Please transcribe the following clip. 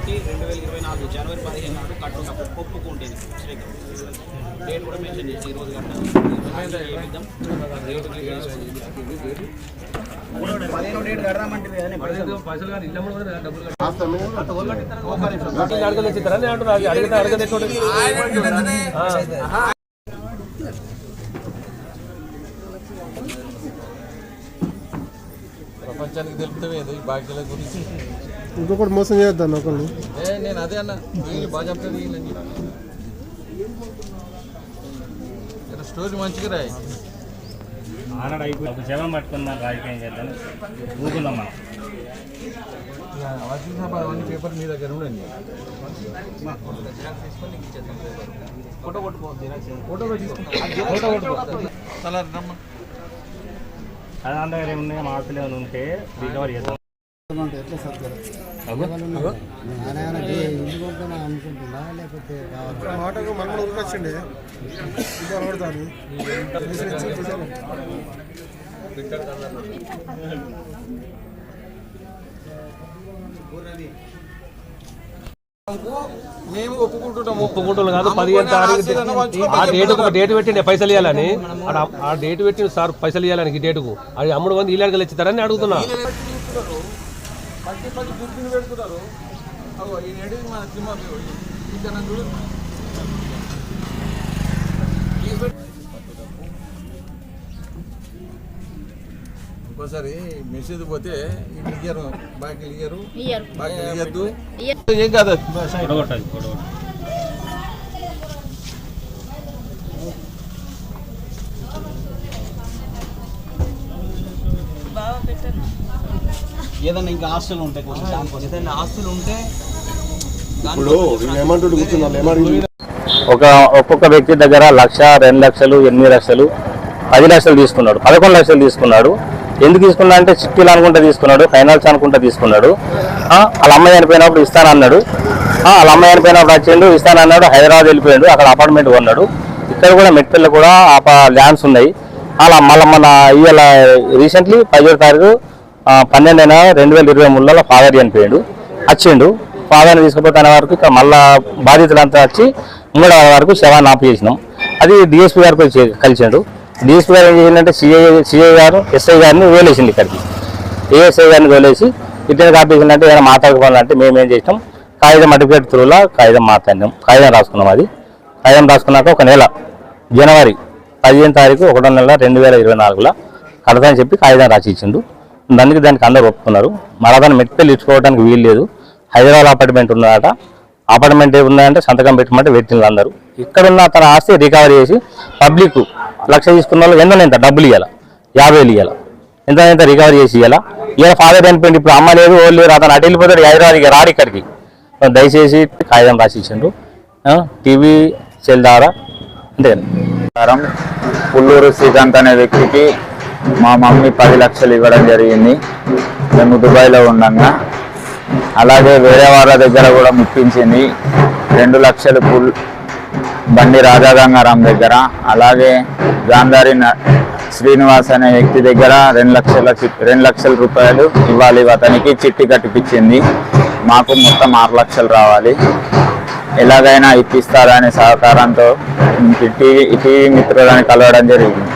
ఒకటి రెండు వేల ఇరవై నాలుగు జనవరి పదిహేను నాడు కట్టు ఒప్పుకుంటేది శ్రీకారం డేట్ కూడా మెన్షన్ చేసి ఈ రోజు కట్టాలి చేపిద్దాం రేటు క్లియర్ చేసుకుందాం. పదిహేను డేట్ కడదామంటే కదండి పైసలు. అడగలు ఇచ్చిస్తారా నేను అంటున్నా అడిగితే అడగదు ప్రపంచానికి తెలుపుతావే ఈ బాధ్యతల గురించి. ఇంకొకటి మోసం చేద్దాం ఒకళ్ళు. ఏ నేను అదే అన్న. స్టోరీ మంచిగా రాయి. ఆనాడు అయిపోయి ఒక శవం పట్టుకున్నాం రాజకీయం చేద్దాం. ఊరుకున్నాం మనం. అవన్నీ పేపర్ మీ దగ్గర ఉండండి. ఫోటో కొట్టుకోవద్దు ఫోటో ఫోటో కొట్టుకో. అది మా ఉంటే రికవర్ చేద్దాం ఎట్లా సత్తారు అగో, అగో. మాటకు మనం కూడా ఉరికొచ్చిండే ఇంకా అలవడతాను మేము ఒప్పుకుంటున్నాము ఒప్పుకుంటున్నాం కాదు పదిహేను తారీఖు ఆ డేట్ ఒక డేట్ పెట్టిండే పైసలు ఇవ్వాలని ఆ డేట్ పెట్టి సార్ పైసలు ఇవ్వాలని ఈ డేటుకు. అది అమ్ముడు మంది ఇల్లు ఇచ్చిస్తారని అడుగుతున్నా. పది పది గుర్తులు పెడుతున్నారు అగో ఈ నెడి మన సినిమా ఇక్కడ చూడు. ఇంకోసారి మెసేజ్ పోతే ఇయ్యరు. బాకీలు ఇయ్యరు. బాకీలు ఇయ్యద్దు. ఏం కాదు ఏదన్నా ఇంకా హాస్టల్ ఉంటాయి కొంచెం దానికోసం. ఏదైనా ఆస్తులు ఉంటే ఇప్పుడు ఏమంటాడు కూర్చున్నాను ఏమడిగి ఒక ఒక్కొక్క వ్యక్తి దగ్గర లక్ష రెండు లక్షలు ఎనిమిది లక్షలు పది లక్షలు తీసుకున్నాడు పదకొండు లక్షలు తీసుకున్నాడు. ఎందుకు తీసుకున్నా అంటే చిట్టీలు అనుకుంటా తీసుకున్నాడు ఫైనాన్స్ అనుకుంటా తీసుకున్నాడు. ఆ, వాళ్ళ అమ్మాయి చనిపోయినప్పుడు ఇస్తానన్నాడు. ఆ, వాళ్ళ అమ్మాయి చనిపోయినప్పుడు వచ్చిండు ఇస్తానన్నాడు హైదరాబాద్ వెళ్ళిపోయాడు అక్కడ అపార్ట్మెంట్ కొన్నాడు. ఇక్కడ కూడా మెట్పల్లి కూడా ల్యాండ్స్ ఉన్నాయి. అలా మళ్ళీ మన ఇవాళ రీసెంట్లీ పదిహేడు తారీఖు ఆ, పన్నెండు రెండు వేల ఇరవై మూడులో ఫాదర్ చనిపోయాడు. వచ్చిండు ఫాదర్ని తీసుకుపోతున్న వరకు ఇక మళ్ళా బాధితులంతా వచ్చి మూడవ వరకు శవాన్ని ఆపు చేసినాం. అది డిఎస్పీ గారికి వచ్చి కలిసిండు. డిఎస్పీ గారు ఏం చేసిందంటే సిఐ సిఐ గారు ఎస్ఐ గారిని వేలేసింది ఇక్కడికి. ఏఎస్ఐ గారిని వేలేసి ఇట్లా కాపేసిందంటే ఏమైనా మాట్లాడుకోవాలంటే మేము ఏం చేసినాం? కాగితం అడ్వకేట్ త్రూలో కాగితం మాట్లాడినాం. కాగితం రాసుకున్నాం అది. కాగితం రాసుకున్నాక ఒక నెల జనవరి పదిహేను తారీఖు ఒకటో నెల రెండు వేల ఇరవై నాలుగులో కడతాని చెప్పి కాగితం రాసి ఇచ్చిండు. దానికి దానికి అందరు ఒప్పుకున్నారు. మరి అతను మెట్టుకెళ్ళి ఇచ్చుకోవడానికి వీలు లేదు. హైదరాబాద్ అపార్ట్మెంట్ ఉన్నదట. అపార్ట్మెంట్ ఉందంటే సంతకం పెట్టమంటే పెట్టిండ్రు అందరూ. ఇక్కడ ఉన్న తన ఆస్తి రికవరీ చేసి పబ్లిక్ లక్ష తీసుకున్న వాళ్ళు ఎంత ఎంత? డబ్బులు ఇవ్వాలి యాభై వేలు ఇవ్వాలి ఎంత ఎంత రికవరీ చేసి ఇవ్వాలా ఈయన ఫాదర్ చనిపోయింది ఇప్పుడు అమ్మ లేదు ఓ లేరు అతను అటు వెళ్ళిపోతాడు హైదరాబాద్ ఇక రాడు ఇక్కడికి. దయచేసి కాగితం రాసిచ్చిండ్రు. టీవీ సెల్ ద్వారా. అంతే ప్రకారం పుల్లూరు శ్రీకాంత్ అనే వ్యక్తికి మా మమ్మీ పది లక్షలు ఇవ్వడం జరిగింది. మేము దుబాయ్లో ఉండగా. అలాగే వేరే వాళ్ళ దగ్గర కూడా ముప్పించింది రెండు లక్షలు పుల్ బండి రాజాగంగారాం దగ్గర. అలాగే గాంధారి న- శ్రీనివాస్ అనే వ్యక్తి దగ్గర రెండు లక్షల చి- రెండు లక్షల రూపాయలు ఇవ్వాలి. అతనికి చిట్టి కట్టిపించింది మాకు మొత్తం ఆరు లక్షలు రావాలి. ఎలాగైనా ఇప్పిస్తారనే సహకారంతో టీవీ టీవీ మిత్రులని కలవడం జరిగింది.